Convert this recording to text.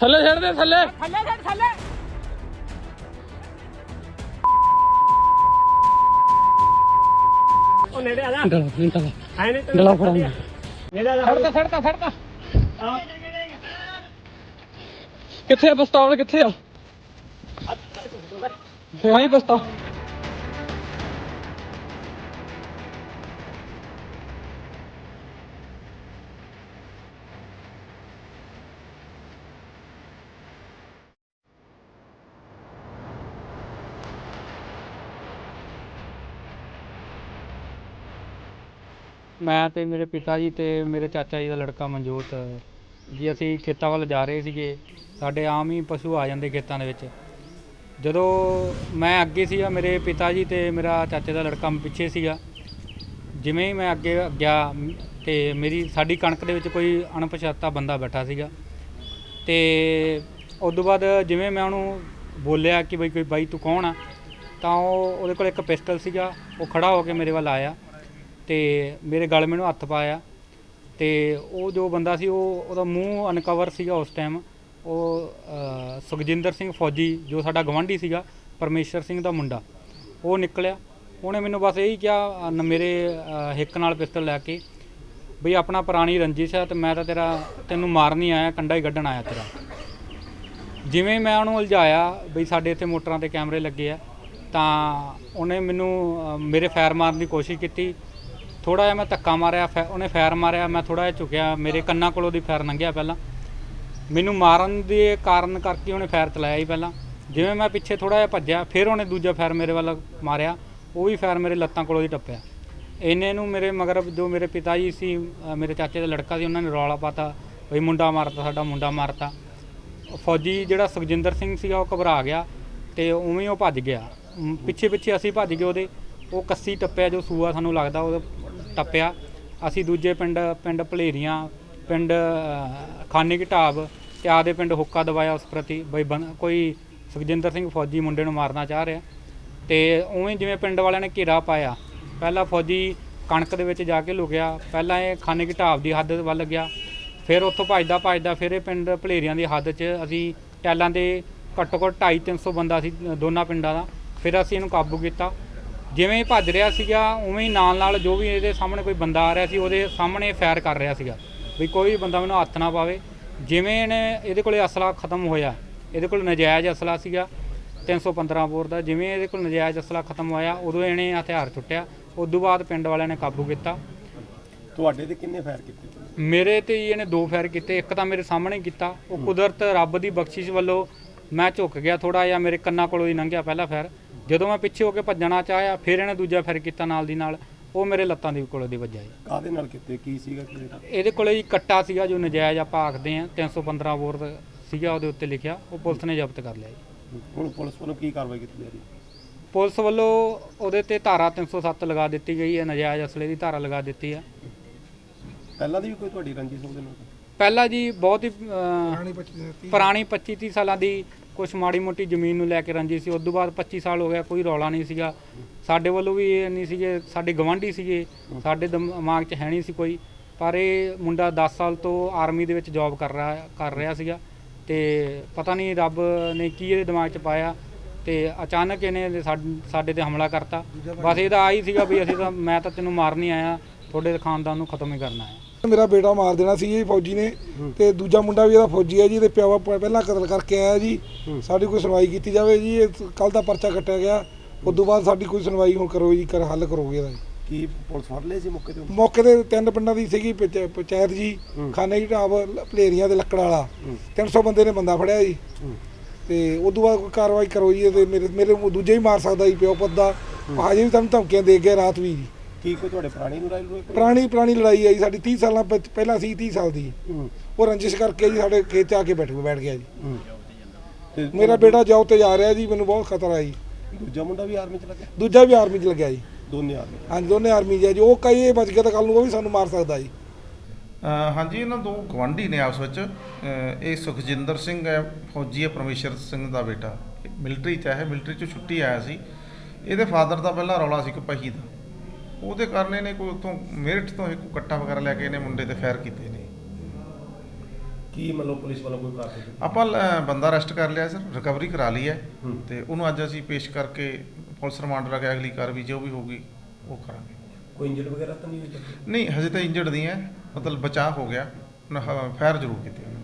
ਥੱਲੇ ਛੱਡ ਦੇ ਥੱਲੇ। ਥੱਲੇ ਛੱਡ ਥੱਲੇ। ਉਹ ਨੇੜੇ ਆ ਜਾ। ਡਲਾ ਡਲਾ ਹੈ ਨਹੀਂ ਡਲਾ ਫੜਾ ਨੇੜੇ ਆ ਜਾ। ਛੱਡਦਾ ਛੱਡਦਾ ਛੱਡਦਾ ਕਿੱਥੇ ਆ ਪਿਸਤੌਲ ਕਿੱਥੇ ਆ? ਫੇਰ ਪਿਸਤੌਲ ਮੈਂ ਅਤੇ ਮੇਰੇ ਪਿਤਾ ਜੀ ਅਤੇ ਮੇਰੇ ਚਾਚਾ ਜੀ ਦਾ ਲੜਕਾ ਮਨਜੋਤ, ਜੀ ਅਸੀਂ ਖੇਤਾਂ ਵੱਲ ਜਾ ਰਹੇ ਸੀਗੇ। ਸਾਡੇ ਆਮ ਹੀ ਪਸ਼ੂ ਆ ਜਾਂਦੇ ਖੇਤਾਂ ਦੇ ਵਿੱਚ। ਜਦੋਂ ਮੈਂ ਅੱਗੇ ਸੀਗਾ, ਮੇਰੇ ਪਿਤਾ ਜੀ ਅਤੇ ਮੇਰਾ ਚਾਚੇ ਦਾ ਲੜਕਾ ਪਿੱਛੇ ਸੀਗਾ। ਜਿਵੇਂ ਹੀ ਮੈਂ ਅੱਗੇ ਗਿਆ ਮ- ਤੇ ਮੇਰੀ, ਸਾਡੀ ਕਣਕ ਦੇ ਵਿੱਚ ਕੋਈ ਅਣਪਛਾਤਾ ਬੰਦਾ ਬੈਠਾ ਸੀਗਾ। ਤੇ ਉਸ ਤੋਂ ਬਾਅਦ ਜਿਵੇਂ ਮੈਂ ਉਹਨੂੰ ਬੋਲਿਆ ਕਿ ਬਈ ਕੋਈ ਬਾਈ ਤੂੰ ਕੌਣ ਆ, ਤਾਂ ਉਹ ਉਹਦੇ ਕੋਲ ਇੱਕ ਪਿਸਟਲ ਸੀਗਾ। ਉਹ ਖੜਾ ਹੋ ਕੇ ਮੇਰੇ ਵੱਲ ਆਇਆ। ਤੇ ਮੇਰੇ ਗਲ ਮੈਨੂੰ ਹੱਥ ਪਾਇਆ ਤੇ ਉਹ ਜੋ ਬੰਦਾ ਸੀ, ਉਹ ਉਹਦਾ ਮੂੰਹ ਅਨਕਵਰ ਸੀਗਾ ਉਸ ਟਾਈਮ ਉਹ ਸੁਖਜਿੰਦਰ ਸਿੰਘ ਫੌਜੀ, ਜੋ ਸਾਡਾ ਗਵਾਂਢੀ ਸੀਗਾ, ਪਰਮੇਸ਼ਰ ਸਿੰਘ ਦਾ ਮੁੰਡਾ, ਉਹ ਨਿਕਲਿਆ। ਉਹਨੇ ਮੈਨੂੰ ਬਸ ਇਹੀ ਕਿਹਾ ਨ- ਮੇਰੇ ਹਿੱਕ ਨਾਲ ਪਿਸਤਲ ਲੈ ਕੇ ਬਈ ਆਪਣਾ ਪੁਰਾਣੀ ਰੰਜਿਸ਼ ਹੈ ਤੇ ਮੈਂ ਤਾਂ ਤੇਰਾ, ਤੈਨੂੰ ਮਾਰਨ ਨਹੀਂ ਆਇਆ, ਕੰਡਾ ਹੀ ਕੱਢਣ ਆਇਆ ਤੇਰਾ। ਜਿਵੇਂ ਮੈਂ ਉਹਨੂੰ ਉਲਝਾਇਆ ਬਈ ਸਾਡੇ ਇੱਥੇ ਮੋਟਰਾਂ ਤੇ ਕੈਮਰੇ ਲੱਗੇ ਆ, ਤਾਂ ਉਹਨੇ ਮੈਨੂੰ ਮੇਰੇ ਫਾਇਰ ਮਾਰਨ ਦੀ ਕੋਸ਼ਿਸ਼ ਕੀਤੀ। ਥੋੜਾ ਜਿਹਾ ਮੈਂ ਧੱਕਾ ਮਾਰਿਆ ਫੈ- ਉਹਨੇ ਫਾਇਰ ਮਾਰਿਆ ਮੈਂ ਥੋੜਾ ਜਿਹਾ ਝੁਕਿਆ ਮੇਰੇ ਕੰਨਾਂ ਕੋਲੋਂ ਦੀ ਫਾਇਰ ਲੰਘਿਆ ਪਹਿਲਾਂ। ਮੈਨੂੰ ਮਾਰਨ ਦੇ ਕਾਰਨ ਕਰਕੇ ਉਹਨੇ ਫਾਇਰ ਚਲਾਇਆ ਹੀ ਪਹਿਲਾਂ। ਜਿਵੇਂ ਮੈਂ ਪਿੱਛੇ ਥੋੜਾ ਜਿਹਾ ਭੱਜਿਆ ਫਿਰ ਉਹਨੇ ਦੂਜਾ ਫਾਇਰ ਮੇਰੇ ਵੱਲ ਮਾਰਿਆ ਉਹ ਵੀ ਫਾਇਰ ਮੇਰੇ ਲੱਤਾਂ ਕੋਲੋਂ ਦੀ ਟੱਪਿਆ। ਇੰਨੇ ਨੂੰ ਮੇਰੇ ਮਗਰ ਜੋ ਮੇਰੇ ਪਿਤਾ ਜੀ ਸੀ ਅ, ਮੇਰੇ ਚਾਚੇ ਦਾ ਲੜਕਾ ਸੀ ਉਹਨਾਂ ਨੇ ਰੌਲਾ ਪਾਤਾ ਬਈ ਮੁੰਡਾ ਮਾਰਤਾ ਸਾਡਾ ਮੁੰਡਾ ਮਾਰਤਾ। ਫੌਜੀ ਜਿਹੜਾ ਸੁਖਜਿੰਦਰ ਸਿੰਘ ਸੀਗਾ ਉਹ ਘਬਰਾ ਗਿਆ ਤੇ ਉਵੇਂ ਹੀ ਉਹ ਭੱਜ ਗਿਆ। ਪਿੱਛੇ ਪਿੱਛੇ ਅਸੀਂ ਭੱਜ ਗਏ ਉਹਦੇ। ਉਹ ਕੱਸੀ ਟੱਪਿਆ ਜੋ ਸੂਆ ਸਾਨੂੰ ਲੱਗਦਾ ਉਹ ਟੱਪਿਆ। ਅਸੀਂ ਦੂਜੇ ਪਿੰਡ ਪਿੰਡ ਭਲੇਰੀਆਂ ਪਿੰਡ ਅ, ਖਾਨੇ ਕੀ ਢਾਬ ਤੇ ਆਦੇ ਪਿੰਡ ਹੁੱਕਾ ਦਵਾਇਆ ਉਸ ਪ੍ਰਤੀ। ਬਈ ਬੰ- ਕੋਈ ਸੁਖਜਿੰਦਰ ਸਿੰਘ ਫੌਜੀ ਮੁੰਡੇ ਨੂੰ ਮਾਰਨਾ ਚਾਹ ਰਿਹਾ। ਤੇ ਉਵੇਂ ਜਿਵੇਂ ਪਿੰਡ ਵਾਲਿਆਂ ਨੇ ਘੇਰਾ ਪਾਇਆ ਪਹਿਲਾਂ ਫੌਜੀ ਕਣਕ ਦੇ ਵਿੱਚ ਜਾ ਕੇ ਲੁਕਿਆ ਪਹਿਲਾਂ ਇਹ ਖਾਨੇ ਕੀ ਢਾਬ ਦੀ ਹੱਦ ਵੱਲ ਗਿਆ। ਫਿਰ ਉੱਥੋਂ ਭੱਜਦਾ ਭੱਜਦਾ ਫਿਰ ਇਹ ਪਿੰਡ ਭਲੇਰੀਆਂ ਦੀ ਹੱਦ 'ਚ ਅਸੀਂ ਟੈਲਾਂ ਦੇ ਘੱਟੋ ਘੱਟ 2.5 300 ਬੰਦਾ ਸੀ ਦੋਨਾਂ ਪਿੰਡਾਂ ਦਾ। ਫਿਰ ਅਸੀਂ ਇਹਨੂੰ ਕਾਬੂ ਕੀਤਾ। ਜਿਵੇਂ ਹੀ ਭੱਜ ਰਿਹਾ ਸੀਗਾ ਉਵੇਂ ਹੀ ਨਾਲ ਨਾਲ ਜੋ ਵੀ ਇਹਦੇ ਸਾਹਮਣੇ ਕੋਈ ਬੰਦਾ ਆ ਰਿਹਾ ਸੀ ਉਹਦੇ ਸਾਹਮਣੇ ਫਾਇਰ ਕਰ ਰਿਹਾ ਸੀਗਾ। ਵੀ ਕੋਈ ਵੀ ਬੰਦਾ ਮੈਨੂੰ ਹੱਥ ਨਾ ਪਾਵੇ। ਜਿਵੇਂ ਇਹਨੇ ਇਹਦੇ ਕੋਲੇ ਅਸਲਾ ਖਤਮ ਹੋਇਆ ਇਹਦੇ ਕੋਲ ਨਜਾਇਜ਼ ਅਸਲਾ ਸੀਗਾ 315 ਬੋਰ ਦਾ। ਜਿਵੇਂ ਇਹਦੇ ਕੋਲ ਨਜਾਇਜ਼ ਅਸਲਾ ਖਤਮ ਹੋਇਆ ਉਦੋਂ ਇਹਨੇ ਹਥਿਆਰ ਛੁੱਟਿਆ ਉਦੋਂ ਬਾਅਦ ਪਿੰਡ ਵਾਲਿਆਂ ਨੇ ਕਾਬੂ ਕੀਤਾ। ਤੁਹਾਡੇ ਤੇ ਕਿੰਨੇ ਫਾਇਰ ਕੀਤੇ? ਮੇਰੇ ਤੇ ਹੀ ਇਹਨੇ ਦੋ ਫਾਇਰ ਕੀਤੇ। ਇੱਕ ਤਾਂ ਮੇਰੇ ਸਾਹਮਣੇ ਕੀਤਾ। ਉਹ ਕੁਦਰਤ ਰੱਬ ਦੀ ਬਖਸ਼ਿਸ਼ ਵੱਲੋਂ ਮੈਂ ਝੁਕ ਗਿਆ ਥੋੜਾ ਜਿਹਾ ਮੇਰੇ ਕੰਨਾਂ ਕੋਲੋਂ ਹੀ ਲੰਘਿਆ ਪਹਿਲਾ ਫਾਇਰ। ਜਦੋਂ ਮੈਂ ਪਿੱਛੇ ਹੋ ਕੇ ਭੱਜਣਾ ਚਾਹਿਆ ਫਿਰ ਇਹਨੇ ਦੂਜਾ ਫਾਇਰ ਕੀਤਾ ਨਾਲ ਦੀ ਨਾਲ। ਉਹ ਮੇਰੇ ਲੱਤਾਂ ਦੀ ਕੋਲੋਂ ਦੀ ਵੱਜਾ ਜੀ। ਕਾਦੇ ਨਾਲ ਕੀਤੇ? ਕੀ ਸੀਗਾ ਕੀ ਇਹਦੇ ਕੋਲੇ ਜੀ ਕੱਟਾ ਸੀਗਾ ਜੋ ਨਜਾਇਜ਼ ਆਪਾਂ ਆਖਦੇ ਆ 315 ਬੋਰ ਦਾ ਸੀਗਾ ਉਹਦੇ ਉੱਤੇ ਲਿਖਿਆ। ਉਹ ਪੁਲਿਸ ਨੇ ਜ਼ਬਤ ਕਰ ਲਿਆ ਜੀ। ਹੁਣ ਪੁਲਿਸ ਵੱਲੋਂ ਕੀ ਕਾਰਵਾਈ ਕੀਤੀ ਜਾ ਰਹੀ ਹੈ? ਪੁਲਿਸ ਵੱਲੋਂ ਉਹਦੇ ਤੇ ਧਾਰਾ 307 ਲਗਾ ਦਿੱਤੀ ਗਈ ਹੈ। ਨਜਾਇਜ਼ ਅਸਲੇ ਦੀ ਧਾਰਾ ਲਗਾ ਦਿੱਤੀ ਹੈ। ਪਹਿਲਾਂ ਦੀ ਵੀ ਕੋਈ ਤੁਹਾਡੀ ਰੰਜਿਸ਼ ਉਹਦੇ ਨਾਲ ਪਹਿਲਾਂ ਜੀ ਬਹੁਤ ਹੀ ਅਹ, ਪੁਰਾਣੀ 25 30 ਸਾਲਾਂ ਦੀ ਕੁਛ ਮਾੜੀ ਮੋਟੀ ਜ਼ਮੀਨ ਨੂੰ ਲੈ ਕੇ ਰੰਜੀ ਸੀ ਉਸ ਤੋਂ ਬਾਅਦ 25 ਸਾਲ ਹੋ ਗਿਆ, ਕੋਈ ਰੌਲਾ ਨਹੀਂ ਸੀਗਾ। ਸਾਡੇ ਵੱਲੋਂ ਵੀ ਇਹ ਨਹੀਂ ਸੀਗੇ, ਸਾਡੇ ਗਵਾਂਢੀ ਸੀਗੇ, ਸਾਡੇ ਦਿਮਾਗ 'ਚ ਹੈ ਨਹੀਂ ਸੀ ਕੋਈ। ਪਰ ਇਹ ਮੁੰਡਾ 10 ਸਾਲ ਤੋਂ ਆਰਮੀ ਦੇ ਵਿੱਚ ਜੌਬ ਕਰ ਰਿਹਾ ਕਰ ਰਿਹਾ ਸੀਗਾ ਤੇ ਪਤਾ ਨਹੀਂ ਰੱਬ ਨੇ ਕੀ ਇਹਦੇ ਦਿਮਾਗ 'ਚ ਪਾਇਆ ਤੇ ਅਚਾਨਕ ਇਹਨੇ ਸਾਡ- ਸਾਡੇ ਤੇ ਹਮਲਾ ਕਰਤਾ। ਬਸ ਇਹਦਾ ਆਹੀ ਸੀਗਾ ਵੀ ਅਸੀਂ ਤਾਂ, ਮੈਂ ਤਾਂ ਤੈਨੂੰ ਮਾਰਨ ਨਹੀਂ ਆਇਆ, ਤੁਹਾਡੇ ਖਾਨਦਾਨ ਨੂੰ ਖਤਮ ਹੀ ਕਰਨਾ ਹੈ। ਮੇਰਾ ਬੇਟਾ ਮਾਰ ਦੇਣਾ ਸੀ ਜੀ ਫੌਜੀ ਨੇ ਤੇ ਦੂਜਾ ਮੁੰਡਾ ਵੀ ਇਹਦਾ ਫੌਜੀ ਹੈ ਜੀ ਤੇ ਪਿਓ ਪ- ਪਹਿਲਾਂ ਕਤਲ ਕਰਕੇ ਆਇਆ ਜੀ। ਸਾਡੀ ਕੋਈ ਸੁਣਵਾਈ ਕੀਤੀ ਜਾਵੇ ਜੀ ਇਹ ਕੱਲ ਦਾ ਪਰਚਾ ਕੱਟਿਆ ਗਿਆ। ਉਸ ਤੋਂ ਬਾਅਦ ਸਾਡੀ ਕੋਈ ਸੁਣਵਾਈ ਹੁਣ ਕਰੋ ਜੀ ਕਰ ਹੱਲ ਕਰੋਗੇ ਇਹਦਾ। ਕੀ ਪੁਲਿਸ ਫੜ ਲਏ ਸੀ ਮੌਕੇ ਤੇ? ਮੌਕੇ ਤੇ ਤਿੰਨ ਪਿੰਡਾਂ ਦੀ ਸੀਗੀ ਪੰਚ- ਪੰਚਾਇਤ ਜੀ ਖਾਨੇ ਦੀ ਢਾਬ ਭਲੇਰੀਆਂ ਦੇ ਲੱਕੜ ਵਾਲਾ। 300 ਬੰਦੇ ਨੇ ਬੰਦਾ ਫੜਿਆ ਜੀ। ਤੇ ਉਸ ਤੋਂ ਬਾਅਦ ਕੋਈ ਕਾਰਵਾਈ ਕਰੋ ਜੀ ਤੇ ਮੇਰੇ ਮੇਰੇ ਦੂਜੇ ਹੀ ਮਾਰ ਸਕਦਾ ਜੀ ਪਿਓ ਪੁੱਤ ਦਾ। ਹਜੇ ਵੀ ਤੁਹਾਨੂੰ ਧਮਕੀਆਂ ਦੇ ਗਿਆ ਰਾਤ ਵੀ ਜੀ। ਕੀ ਕੋਈ ਤੁਹਾਡੇ ਪੁਰਾਣੀ ਪੁਰਾਣੀ ਪੁਰਾਣੀ ਲੜਾਈ ਜੀ ਸਾਡੀ 30 ਸਾਲਾਂ ਪਹਿ- ਪਹਿਲਾਂ ਸੀ 30 ਸਾਲ ਦੀ। ਉਹ ਰੰਜਿਸ਼ ਕਰਕੇ ਜੀ ਸਾਡੇ ਖੇਤ 'ਚ ਆ ਕੇ ਬੈਠ ਬੈਠ ਗਿਆ ਜੀ। ਤੇ ਮੇਰਾ ਬੇਟਾ ਜੌਬ ਤੇ ਜਾ ਰਿਹਾ ਜੀ ਮੈਨੂੰ ਬਹੁਤ ਖਤਰਾ ਹੈ ਜੀ। ਦੂਜਾ ਮੁੰਡਾ ਵੀ ਆਰਮੀ ਚ ਲੱਗਿਆ? ਦੂਜਾ ਵੀ ਆਰਮੀ 'ਚ ਲੱਗਿਆ ਜੀ। ਦੋਨੇ ਆਰਮੀ ਹਾਂਜੀ ਦੋਨੇ ਆਰਮੀ 'ਚ ਜੀ। ਉਹ ਕਈ ਇਹ ਬਚ ਗਿਆ ਤਾਂ ਕੱਲ ਨੂੰ ਉਹ ਵੀ ਸਾਨੂੰ ਮਾਰ ਸਕਦਾ ਜੀ। ਅ, ਹਾਂਜੀ ਇਹਨਾਂ ਦੋ ਗਵਾਂਢੀ ਨੇ ਆਪਸ ਵਿੱਚ। ਅ, ਇਹ ਸੁਖਜਿੰਦਰ ਸਿੰਘ ਹੈ ਫੌਜੀ ਹੈ ਪਰਮੇਸ਼ਰ ਸਿੰਘ ਦਾ ਬੇਟਾ। ਮਿਲਟਰੀ ਚ ਹੈ ਮਿਲਟਰੀ ਚੋਂ ਛੁੱਟੀ ਆਇਆ ਸੀ। ਇਹਦੇ ਫਾਦਰ ਦਾ ਪਹਿਲਾਂ ਰੌਲਾ ਸੀ ਕਪਾਹੀ ਦਾ। ਉਹਦੇ ਕਾਰਨ ਇਹਨੇ ਕੋਈ ਉੱਥੋਂ ਮੇਰਠ ਤੋਂ ਇੱਕ ਕੱਟਾ ਵਗੈਰਾ ਲੈ ਕੇ ਇਹਨੇ ਮੁੰਡੇ ਤੇ ਫਾਇਰ ਕੀਤੇ ਨੇ ਕੀ ਮਤਲਬ ਪੁਲਿਸ ਵੱਲੋਂ ਕੋਈ ਕਾਰਵਾਈ? ਆਪਾਂ ਲ- ਬੰਦਾ ਅਰੈਸਟ ਕਰ ਲਿਆ ਸਰ ਰਿਕਵਰੀ ਕਰਾ ਲਈ ਹੈ ਹੂੰ। ਤੇ ਉਹਨੂੰ ਅੱਜ ਅਸੀਂ ਪੇਸ਼ ਕਰਕੇ ਪੁਲਿਸ ਰਿਮਾਂਡ ਲਾ ਕੇ ਅਗਲੀ ਕਾਰਵਾਈ ਜੋ ਵੀ ਹੋਊਗੀ ਉਹ ਕਰਾਂਗੇ ਕੋਈ ਇੰਜਰਡ ਵਗੈਰਾ ਤਾਂ ਨਹੀਂ ਹੋਈ ਨਹੀਂ ਹਜੇ ਤਾਂ ਇੰਜਰਡ ਨਹੀਂ ਹੈ ਮਤਲਬ ਬਚਾਅ ਹੋ ਗਿਆ ਫਾਇਰ ਜ਼ਰੂਰ ਕੀਤੀ ਉਹਨੇ